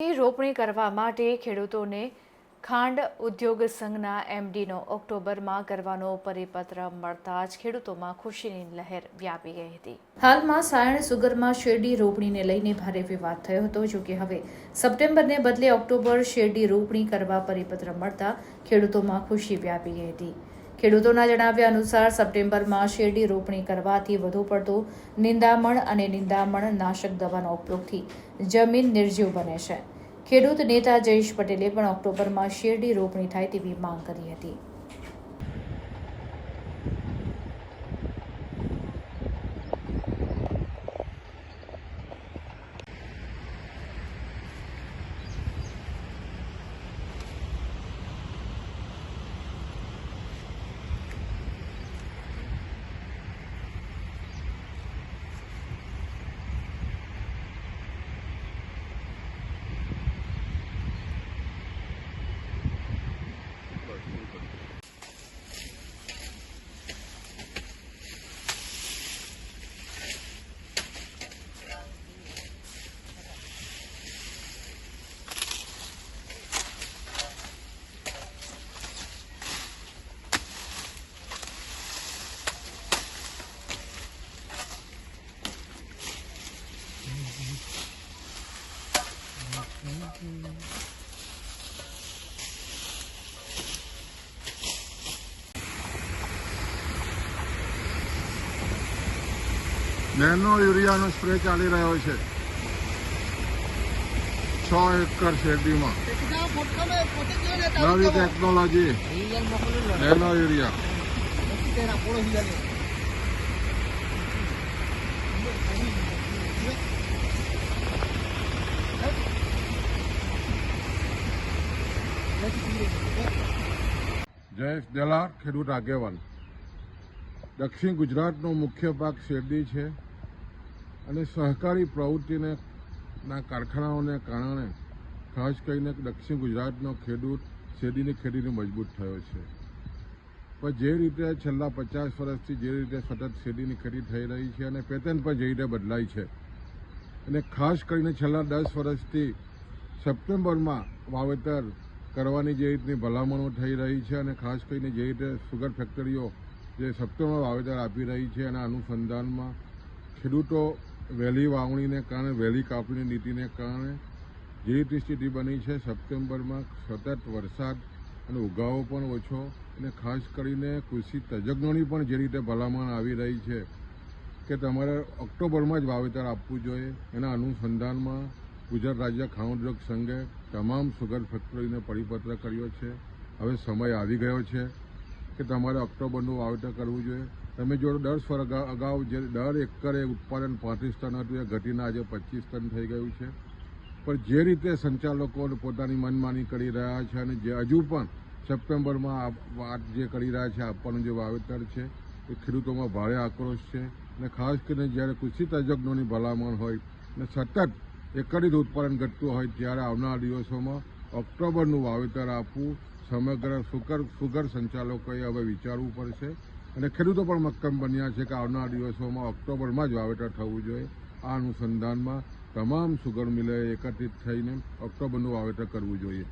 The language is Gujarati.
રોપણી કરવા માટે ખેડૂતોને ખાંડ ઉદ્યોગ સંઘના એમડીનો ઓક્ટોબરમાં કરવાનો પરિપત્ર મળતા જ ખેડૂતોમાં ખુશીની લહેર વ્યાપી ગઈ હતી. હાલમાં સાયણ સુગરમાં શેરડી રોપણીને લઈને ભારે વિવાદ થયો હતો. જો કે હવે સપ્ટેમ્બરને બદલે ઓક્ટોબર શેરડી રોપણી કરવા પરિપત્ર મળતા ખેડૂતોમાં ખુશી વ્યાપી ગઈ હતી. ખેડૂતોના જણાવ્યા અનુસાર સપ્ટેમ્બરમાં શેરડી રોપણી કરવાથી વધુ પડતો નિંદામણ અને નિંદામણ નાશક દવાનો ઉપયોગથી જમીન નિર્જીવ બને છે. ખેડૂત નેતા જયેશ પટેલે પણ ઓક્ટોબરમાં શેરડી રોપણી થાય તેવી માંગ કરી હતી. નેનો યુરિયાનો સ્પ્રે ચાલી રહ્યો છે. છ એકર શેરડીમાં. નવી technology nano urea Jayesh Dalar ખેડૂત આગેવાન. દક્ષિણ ગુજરાતનો મુખ્ય પાક શેરડી છે અને સહકારી પ્રવૃત્તિને ના કારખાનાઓને કારણે ખાસ કરીને દક્ષિણ ગુજરાતનો ખેડૂત શેરડીની ખેતીને મજબૂત થયો છે. પણ જે રીતે છેલ્લા પચાસ વર્ષથી જે રીતે સતત શેરડીની ખેતી થઈ રહી છે અને પેટર્ન પણ જે રીતે બદલાય છે અને ખાસ કરીને છેલ્લા દસ વર્ષથી સપ્ટેમ્બરમાં વાવેતર કરવાની જે રીતની ભલામણો થઈ રહી છે અને ખાસ કરીને જે રીતે સુગર ફેક્ટરીઓ જે સપ્ટેમ્બર વાવેતર આપી રહી છે એના અનુસંધાનમાં ખેડૂતો વહેલી વાવણીને કારણે, વહેલી કાપણી નીતિને કારણે જે રીતની સ્થિતિ બની છે, સપ્ટેમ્બરમાં સતત વરસાદ અને ઉગાવો પણ ઓછો અને ખાસ કરીને કૃષિ તજજ્ઞોની પણ જે રીતે ભલામણ આવી રહી છે કે તમારે ઓક્ટોબરમાં જ વાવેતર આપવું જોઈએ એના અનુસંધાનમાં ગુજરાત રાજ્ય ઉદ્યોગ સંઘે તમામ સુગર ફેક્ટરીને પરિપત્ર કર્યો છે. હવે સમય આવી ગયો છે કે તમારે ઓક્ટોબરનું વાવેતર કરવું જોઈએ. તમે જો દસ વર્ષ અગાઉ જે દર એકરે ઉત્પાદન પાંત્રીસ ટન હતું, એ ઘટીને આજે પચીસ ટન થઈ ગયું છે. પણ જે રીતે સંચાલકો પોતાની મનમાની કરી રહ્યા છે અને જે હજુ પણ સપ્ટેમ્બરમાં વાત જે કરી રહ્યા છે, આપવાનું જે વાવેતર છે, એ ખેડૂતોમાં ભારે આક્રોશ છે. અને ખાસ કરીને જ્યારે કૃષિ તજજ્ઞોની ભલામણ હોય અને સતત એકરિત ઉત્પાદન ઘટતું હોય ત્યારે આવનારા દિવસોમાં ઓક્ટોબરનું વાવેતર આપવું સમગ્ર સુગર સુગર સંચાલકોએ હવે વિચારવું પડશે. અને ખેડૂતો પણ મક્કમ બન્યા છે કે આવનારા દિવસોમાં ઓક્ટોબરમાં જ વાવેતર થવું જોઈએ. આ અનુસંધાનમાં તમામ સુગર મિલોએ એકત્રિત થઈને ઓક્ટોબરનું વાવેતર કરવું જોઈએ.